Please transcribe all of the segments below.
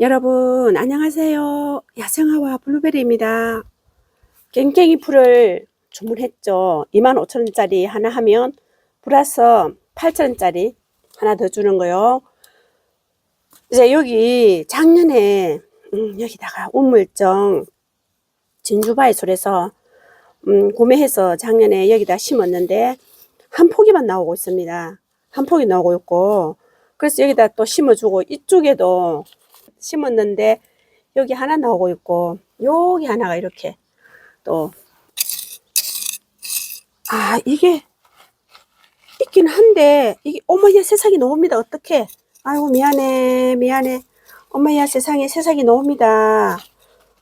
여러분 안녕하세요. 야생화와 블루베리입니다. 갱갱이 풀을 주문했죠. 25,000원짜리 하나 하면 플러스 8,000원짜리 하나 더 주는 거요. 이제 여기 작년에 음, 여기다가 우물정 진주바이솔에서 음, 구매해서 작년에 여기다 심었는데 한 포기만 나오고 있습니다. 한 포기 나오고 있고 그래서 여기다 또 심어주고 이쪽에도 심었는데 여기 하나 나오고 있고 여기 하나가 이렇게 또. 아 이게 있긴 한데 이게 어머야 세상이 너옵니다. 어떡해. 아이고 미안해 미안해. 엄마야 세상에 세상이 너옵니다.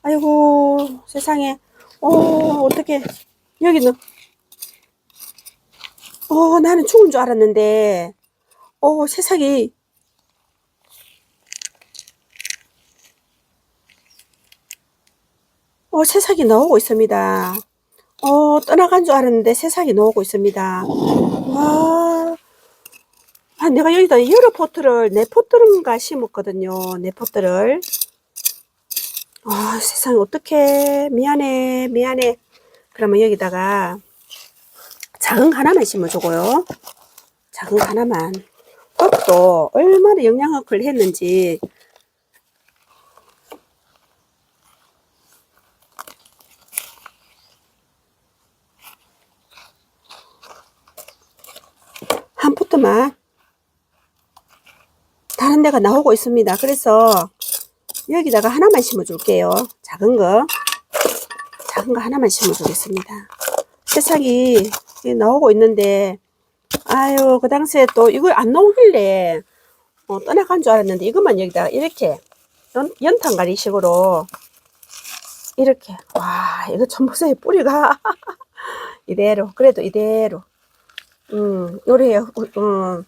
아이고 세상에. 어 어떡해. 여기는? 어 나는 죽은 줄 알았는데. 어 세상이 어, 새싹이 나오고 있습니다. 어, 떠나간 줄 알았는데 새싹이 나오고 있습니다. 와, 아, 내가 여기다 여러 포트를, 네 포트인가 심었거든요. 네 포트를. 아, 세상에, 어떡해. 미안해, 미안해. 그러면 여기다가 작은 거 하나만 심어주고요. 작은 거 하나만. 꽃도 얼마나 영양학을 했는지 다른 데가 나오고 있습니다. 그래서 여기다가 하나만 심어 줄게요. 작은 거. 작은 거 하나만 심어 주겠습니다. 새싹이 나오고 있는데 아유 그 당시에 또 이걸 안 나오길래 어, 떠나간 줄 알았는데 이것만 여기다가 이렇게 연, 연탄가리 식으로 이렇게 와 이거 좀 보세요 뿌리가 이대로 그래도 이대로 음, 요래, 음,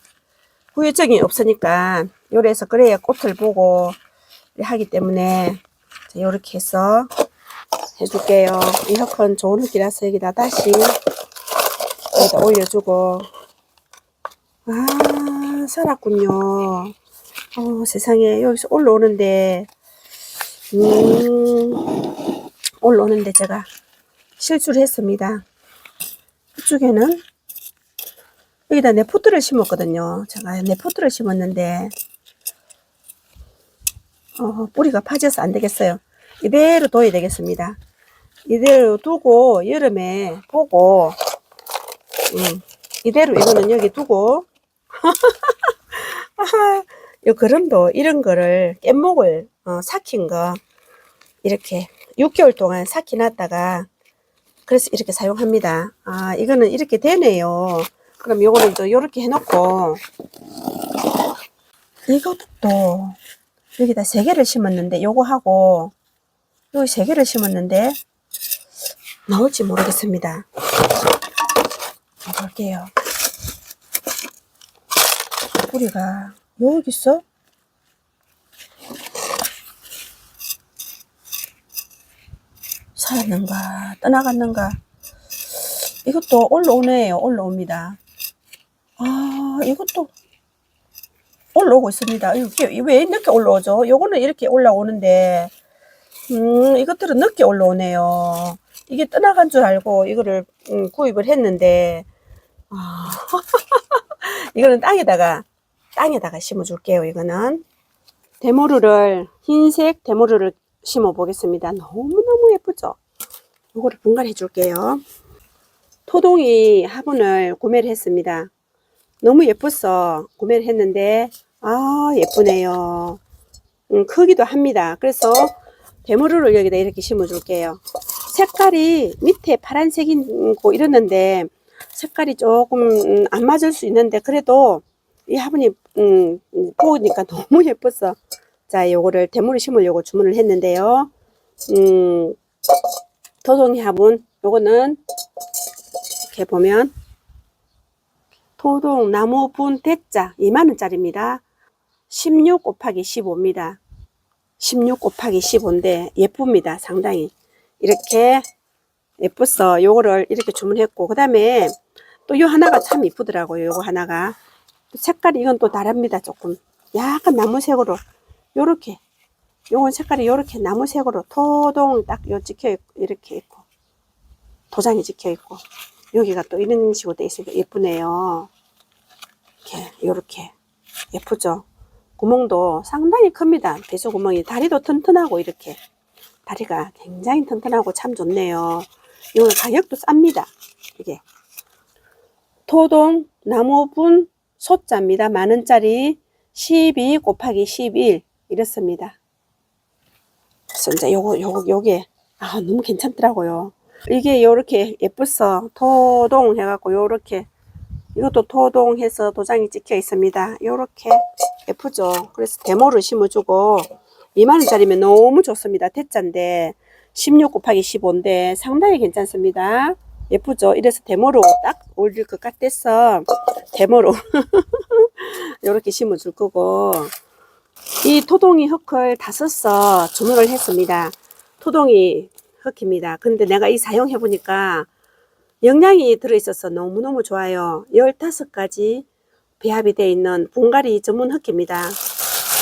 후유증이 없으니까, 요래서 그래야 꽃을 보고 하기 때문에, 자, 요렇게 해서 해줄게요. 이 흙은 좋은 흙이라서 여기다 다시 여기다 올려주고, 아, 살았군요. 어, 세상에, 여기서 올라오는데, 음, 올라오는데 제가 실수를 했습니다. 이쪽에는 여기다 내 포트를 심었거든요. 제가 내 포트를 심었는데 어, 뿌리가 파져서 안 되겠어요. 이대로 둬야 되겠습니다. 이대로 두고 여름에 보고 음, 이대로 이거는 여기 두고 요 그럼도 이런 거를 깻목을 어, 삭힌 거 이렇게 6개월 동안 삭히 놨다가 그래서 이렇게 사용합니다. 아 이거는 이렇게 되네요. 그럼 요거는 또 요렇게 해놓고 이것도 여기다 세 개를 심었는데 요거 하고 여기 세 개를 심었는데 나올지 모르겠습니다. 볼게요. 뿌리가 여기 있어? 살았는가 떠나갔는가 이것도 올라오네요 올라옵니다 아, 이것도 올라오고 있습니다. 이게 왜 늦게 올라오죠? 요거는 이렇게 올라오는데, 음, 이것들은 늦게 올라오네요. 이게 떠나간 줄 알고 이거를 음, 구입을 했는데, 아, 이거는 땅에다가, 땅에다가 심어줄게요, 이거는. 데모르를, 흰색 데모르를 심어 보겠습니다. 너무너무 예쁘죠? 이거를 분갈해 줄게요. 토동이 화분을 구매를 했습니다. 너무 예뻐서 구매를 했는데. 아 예쁘네요. 음, 크기도 합니다. 그래서 대머루를 여기다 이렇게 심어 줄게요. 색깔이 밑에 파란색이고 이러는데 색깔이 조금 음, 안 맞을 수 있는데 그래도 이 화분이 음, 보니까 너무 예뻐서 자 요거를 대머루 심으려고 주문을 했는데요. 음, 도동이 화분 요거는 이렇게 보면 토동 나무 분 대자 2만원짜리입니다. 16 곱하기 15입니다. 16 곱하기 15인데 예쁩니다. 상당히. 이렇게 예뻤어. 요거를 이렇게 주문했고 그 다음에 또 요 하나가 참 이쁘더라고요. 요거 하나가. 색깔이 이건 또 다릅니다. 조금. 약간 나무색으로 요렇게 요건 색깔이 이렇게 나무색으로 토동 딱 요 찍혀 있고 이렇게 있고 도장이 찍혀 있고 여기가 또 이런 식으로 돼 있으니까 예쁘네요. 이렇게 요렇게 예쁘죠. 구멍도 상당히 큽니다. 배수 구멍이 다리도 튼튼하고 이렇게 다리가 굉장히 튼튼하고 참 좋네요. 이거 가격도 쌉니다. 이게 토동 나무분 소자입니다. 만 원짜리 12 곱하기 11 이렇습니다. 그래서 이제 요거 요거 요게 아 너무 괜찮더라고요. 이게 요렇게 예쁘서 토동 해갖고 요렇게 이것도 토동해서 도장이 찍혀 있습니다. 요렇게 예쁘죠. 그래서 데모를 심어주고 2만원짜리면 너무 좋습니다. 대짜인데 16 곱하기 15인데 상당히 괜찮습니다. 예쁘죠. 이래서 데모로 딱 올릴 것 같아서 데모로 이렇게 심어줄 거고 이 토동이 흙을 다 써서 주문을 했습니다. 토동이 흙입니다. 근데 내가 이 사용해 보니까 영양이 들어있어서 너무너무 좋아요. 15가지 배합이 되어 있는 분갈이 전문 흙입니다.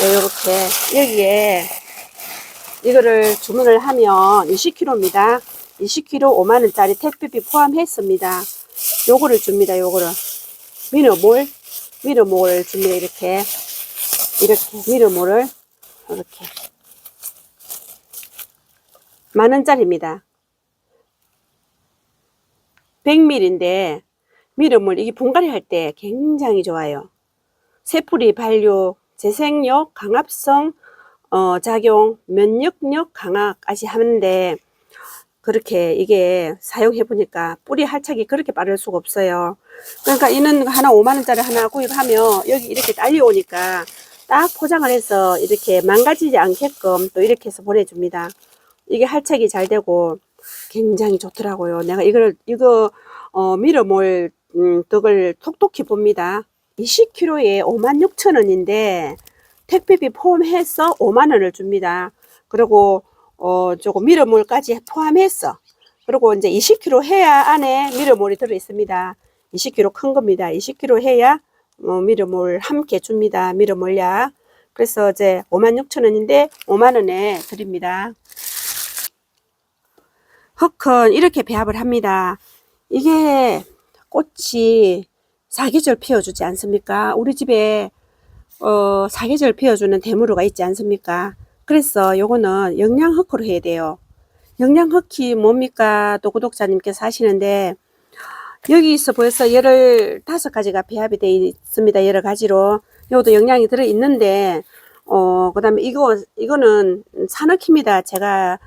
이렇게 여기에 이거를 주문을 하면 20kg입니다. 20kg 5만원짜리 택배비 포함했습니다. 요거를 줍니다. 요거를 미너몰 미너몰을 줍니다. 이렇게 이렇게 미너몰을 이렇게 만원짜리입니다. 100ml인데 미름을 이게 분갈이 할 때 굉장히 좋아요. 새풀이 발효, 재생력, 강압성, 어, 작용, 면역력 강화까지 하는데 그렇게 이게 사용해 보니까 뿌리 할착이 그렇게 빠를 수가 없어요. 그러니까 이는 하나 5만 원짜리 하나 구입하면 여기 이렇게 딸려 오니까 딱 포장을 해서 이렇게 망가지지 않게끔 또 이렇게 해서 보내줍니다. 이게 할착이 잘 되고 굉장히 좋더라고요. 내가 이걸 이거 어, 밀어몰 음, 덕을 톡톡히 봅니다. 20kg에 56,000원인데 택배비 포함해서 5만 원을 줍니다. 그리고 어, 조금 밀어몰까지 포함해서 그리고 이제 20kg 해야 안에 밀어몰이 들어 있습니다. 20kg 큰 겁니다. 20kg 해야 어, 밀어몰 함께 줍니다. 밀어몰약. 그래서 이제 56,000원인데 5만 원에 드립니다. 흙은 이렇게 배합을 합니다. 이게 꽃이 사계절 피워주지 않습니까? 우리 집에 어, 사계절 피워주는 대무로가 있지 않습니까? 그래서 요거는 영양 흑으로 해야 돼요. 영양 흑이 뭡니까? 또 구독자님께서 하시는데 여기서 벌써 열을 다섯 가지가 배합이 되어 있습니다. 여러 가지로. 요것도 영양이 들어 있는데 어, 그다음에 이거 이거는 산흑입니다. 제가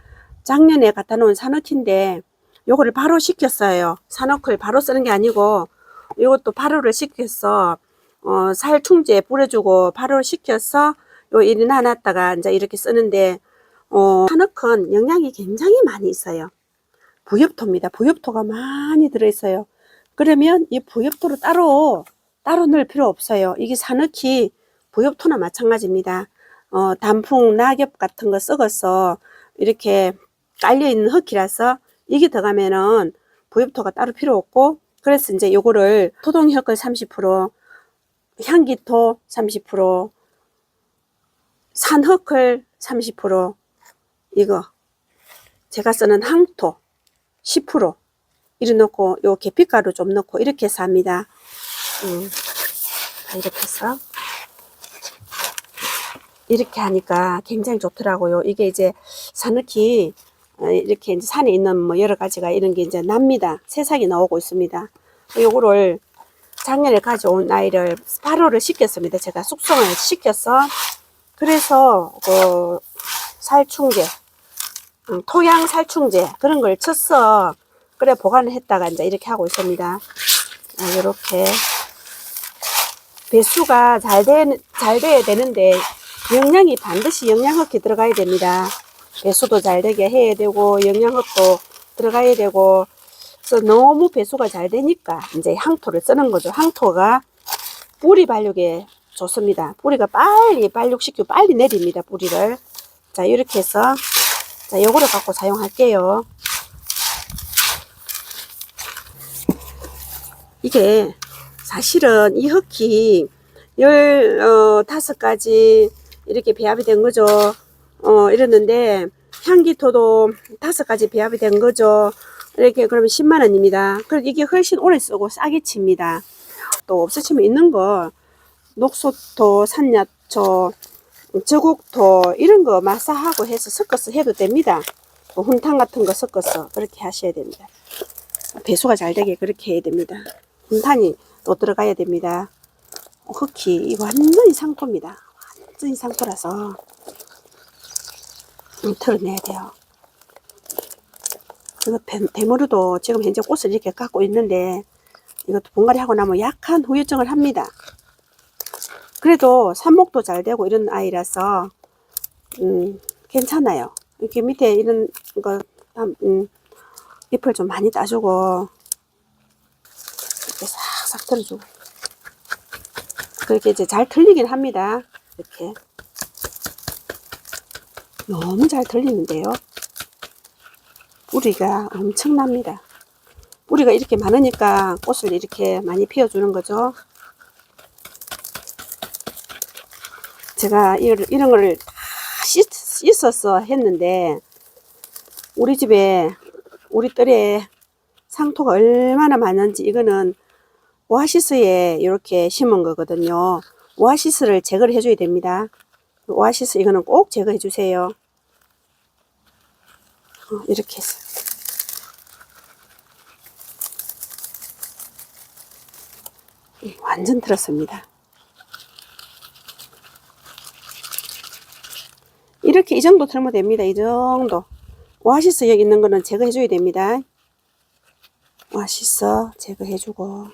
작년에 갖다 놓은 산흑인데 요거를 바로 식혔어요. 산흑을 바로 쓰는 게 아니고 이것도 발효를 시켜서 어, 살 충제 뿌려주고 발효를 시켜서 요 일이나 놨다가 이제 이렇게 쓰는데 어, 산흑은 영양이 굉장히 많이 있어요. 부엽토입니다. 부엽토가 많이 들어있어요. 그러면 이 부엽토를 따로 따로 넣을 필요 없어요. 이게 산흑이 부엽토나 마찬가지입니다. 어, 단풍, 낙엽 같은 거 썩어서 이렇게 깔려 있는 흙이라서 이게 들어가면은 부엽토가 따로 필요 없고 그래서 이제 요거를 토동혈글 30% 향기토 30% 산흑을 30% 이거 제가 쓰는 항토 10% 이래 넣고 요 계피가루 좀 넣고 이렇게 합니다. 음, 이렇게 해서 이렇게 하니까 굉장히 좋더라고요. 이게 이제 산흑이 어, 이렇게 이제 산에 있는 뭐 여러 가지가 이런 게 이제 납니다. 새싹이 나오고 있습니다. 요거를 작년에 가져온 아이를 발효를 시켰습니다. 제가 숙성을 시켜서 그래서 그 살충제, 음, 토양 살충제 그런 걸 쳤어. 그래 보관을 했다가 이제 이렇게 하고 있습니다. 이렇게 배수가 잘, 되, 잘 돼야 되는데 영양이 반드시 영양학이 들어가야 됩니다. 배수도 잘 되게 해야 되고 영양학도 들어가야 되고 그래서 너무 배수가 잘 되니까 이제 항토를 쓰는 거죠. 항토가 뿌리 발육에 좋습니다. 뿌리가 빨리 발육시키고 빨리 내립니다. 뿌리를. 자 이렇게 해서 자 요거를 갖고 사용할게요. 이게 사실은 이 흙이 열 어, 다섯 가지 이렇게 배합이 된 거죠. 어, 이랬는데, 향기토도 다섯 가지 배합이 된 거죠. 이렇게 그러면 10만 원입니다. 그리고 이게 훨씬 오래 쓰고 싸게 칩니다. 또 없어지면 있는 거, 녹소토, 산야초, 저국토, 이런 거 마사하고 해서 섞어서 해도 됩니다. 뭐 훈탕 같은 거 섞어서 그렇게 하셔야 됩니다. 배수가 잘 되게 그렇게 해야 됩니다. 훈탕이 또 들어가야 됩니다. 흑희, 이거 완전히 상토입니다. 완전히 상토라서. 음, 털어내야 돼요. 이거 배- 대머리도 지금 현재 꽃을 이렇게 갖고 있는데 이것도 분갈이 하고 나면 약한 후유증을 합니다. 그래도 삽목도 잘 되고 이런 아이라서 음, 괜찮아요. 이렇게 밑에 이런 거 음, 잎을 좀 많이 따주고 이렇게 싹싹 들어주고 그렇게 이제 잘 틀리긴 합니다. 이렇게 너무 잘 들리는데요. 뿌리가 엄청납니다. 뿌리가 이렇게 많으니까 꽃을 이렇게 많이 피워주는 거죠. 제가 이런, 거를 다 씻, 씻어서 했는데, 우리 집에, 우리 뜰에 상토가 얼마나 많은지, 이거는 오아시스에 이렇게 심은 거거든요. 오아시스를 제거를 해줘야 됩니다. 오아시스 이거는 꼭 제거해 주세요. 어, 이렇게 해서. 음, 완전 들었습니다. 이렇게 이 정도 틀면 됩니다. 이 정도. 오아시스 여기 있는 거는 제거해 줘야 됩니다. 오아시스 제거해 주고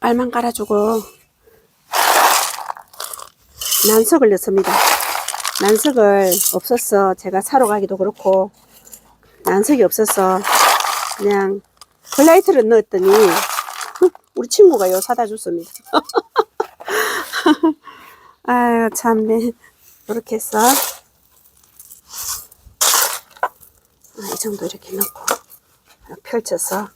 알만 깔아주고 난석을 넣습니다. 난석을 없어서 제가 사러 가기도 그렇고 난석이 없어서 그냥 글라이트를 넣었더니 우리 친구가 요 사다 줬습니다. 아유 참네 이렇게 해서 아, 이 정도 이렇게 넣고 펼쳐서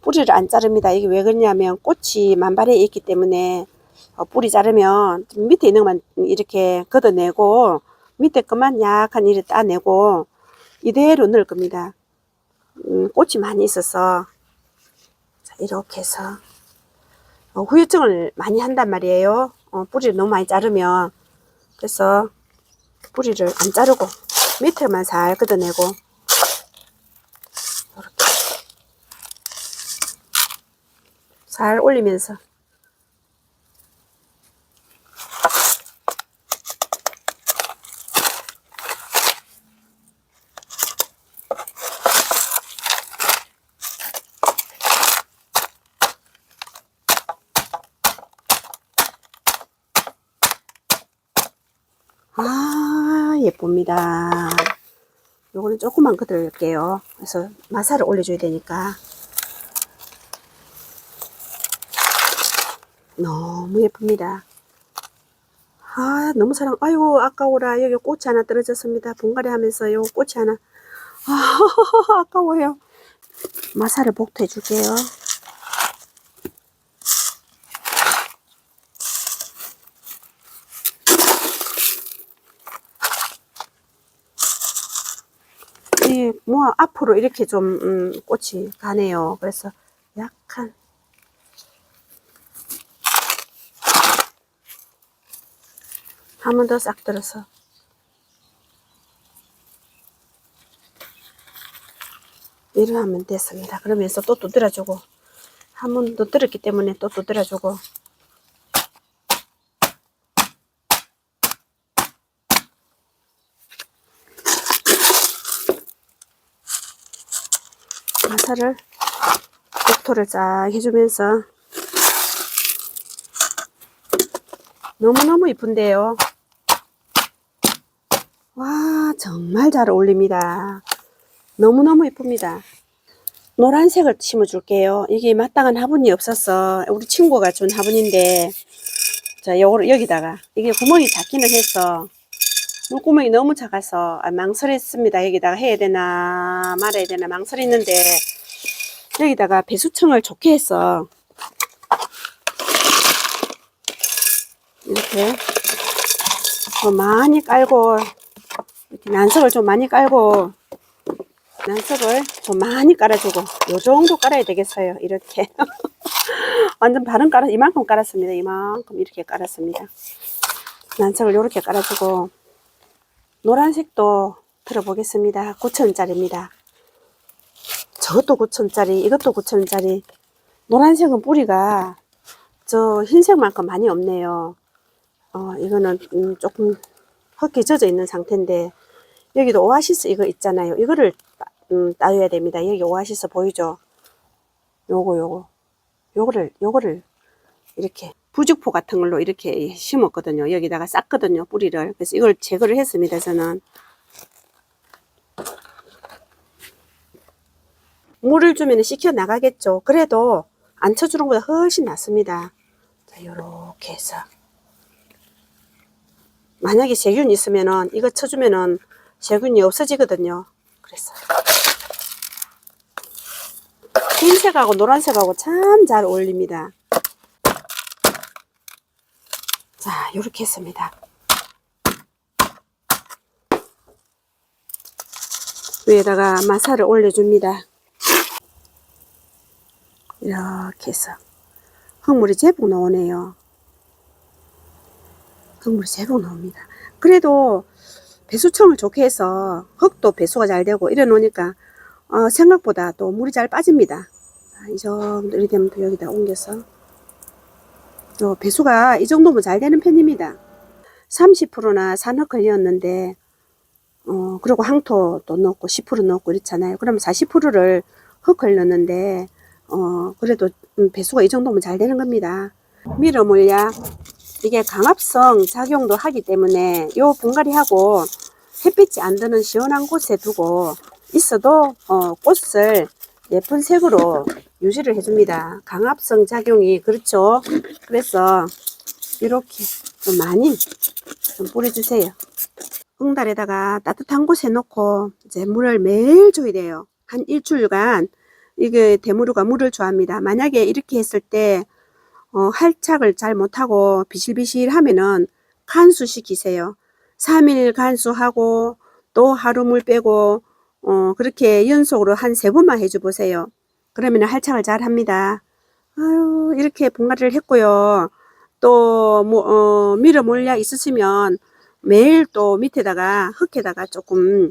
뿌리를 안 자릅니다. 이게 왜 그러냐면 꽃이 만발해 있기 때문에 어, 뿌리 자르면 좀 밑에 있는 것만 이렇게 걷어내고 밑에 것만 약간 이렇게 따내고 이대로 넣을 겁니다. 음, 꽃이 많이 있어서. 자, 이렇게 해서. 어, 후유증을 많이 한단 말이에요. 어, 뿌리를 너무 많이 자르면. 그래서 뿌리를 안 자르고 밑에만 살 걷어내고. 이렇게. 잘 올리면서 아 예쁩니다. 요거는 조금만 걷어낼게요. 그래서 마사를 올려줘야 되니까 너무 예쁩니다. 아 너무 사랑 아이고 아까워라 여기 꽃이 하나 떨어졌습니다. 분갈이 하면서 요 꽃이 하나 아 아까워요. 마사를 복토해 줄게요. 앞으로 이렇게 좀, 음, 꽃이 가네요. 그래서 약간, 한 번 더 싹 들어서. 이렇게 하면 됐습니다. 그러면서 또 두드려주고, 한 번 더 들었기 때문에 또 두드려주고, 마사를 복토를 쫙 해주면서 너무너무 이쁜데요. 와 정말 잘 어울립니다. 너무너무 이쁩니다. 노란색을 심어줄게요. 이게 마땅한 화분이 없어서 우리 친구가 준 화분인데 자 요거 여기다가 이게 구멍이 작기는 해서 물구멍이 너무 작아서 아, 망설였습니다. 여기다가 해야 되나 말아야 되나 망설였는데 여기다가 배수청을 좋게 해서 이렇게 좀 많이 깔고 이렇게 난석을 좀 많이 깔고 난석을 좀 많이 깔아주고 요 정도 깔아야 되겠어요. 이렇게. 완전 바른 깔아 이만큼 깔았습니다. 이만큼 이렇게 깔았습니다. 난석을 이렇게 깔아주고 노란색도 들어보겠습니다. 9천원짜리입니다 저것도 9천원짜리 이것도 9천원짜리. 노란색은 뿌리가 저 흰색만큼 많이 없네요. 어 이거는 음, 조금 흙이 젖어 있는 상태인데 여기도 오아시스 이거 있잖아요. 이거를 따- 음, 따줘야 됩니다. 여기 오아시스 보이죠? 요거 요거. 요거를 요거를 이렇게 부직포 같은 걸로 이렇게 심었거든요. 여기다가 쌌거든요 뿌리를. 그래서 이걸 제거를 했습니다 저는 물을 주면 씻겨 나가겠죠 그래도 안 쳐주는 것보다 훨씬 낫습니다 자 요렇게 해서 만약에 세균 있으면은 이거 쳐주면은 세균이 없어지거든요. 그래서 흰색하고 노란색하고 참 잘 어울립니다. 자, 이렇게 했습니다. 위에다가 마사를 올려줍니다. 이렇게 해서 흙물이 제법 나오네요. 흙물이 제법 나옵니다. 그래도 배수청을 좋게 해서 흙도 배수가 잘 되고 이래 놓으니까 어, 생각보다 또 물이 잘 빠집니다. 자, 이 정도 이렇게 되면 또 여기다 옮겨서 요 배수가 이 정도면 잘 되는 편입니다. 30%나 산흙 걸렸는데 어 그리고 항토도 넣고 10% 넣고 이렇잖아요. 그러면 40%를 흙 걸렸는데 어 그래도 음, 배수가 이 정도면 잘 되는 겁니다. 밀어 물약 이게 강압성 작용도 하기 때문에 요 분갈이하고 햇빛이 안 드는 시원한 곳에 두고 있어도 어, 꽃을 예쁜 색으로 유지를 해줍니다. 강압성 작용이 그렇죠. 그래서 이렇게 좀 많이 좀 뿌려주세요. 응달에다가 따뜻한 곳에 놓고 이제 물을 매일 줘야 돼요. 한 일주일간 이게 대무루가 물을 좋아합니다. 만약에 이렇게 했을 때 어, 할착을 잘 못하고 비실비실 하면은 간수 시키세요. 3일 간수하고 또 하루 물 빼고 어, 그렇게 연속으로 한 세 번만 해줘 보세요. 그러면 할착을 잘 합니다. 아유, 이렇게 분갈이를 했고요. 또, 뭐, 어, 밀어 몰려 있으시면 매일 또 밑에다가 흙에다가 조금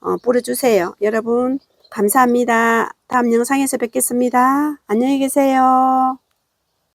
어, 뿌려주세요. 여러분, 감사합니다. 다음 영상에서 뵙겠습니다. 안녕히 계세요.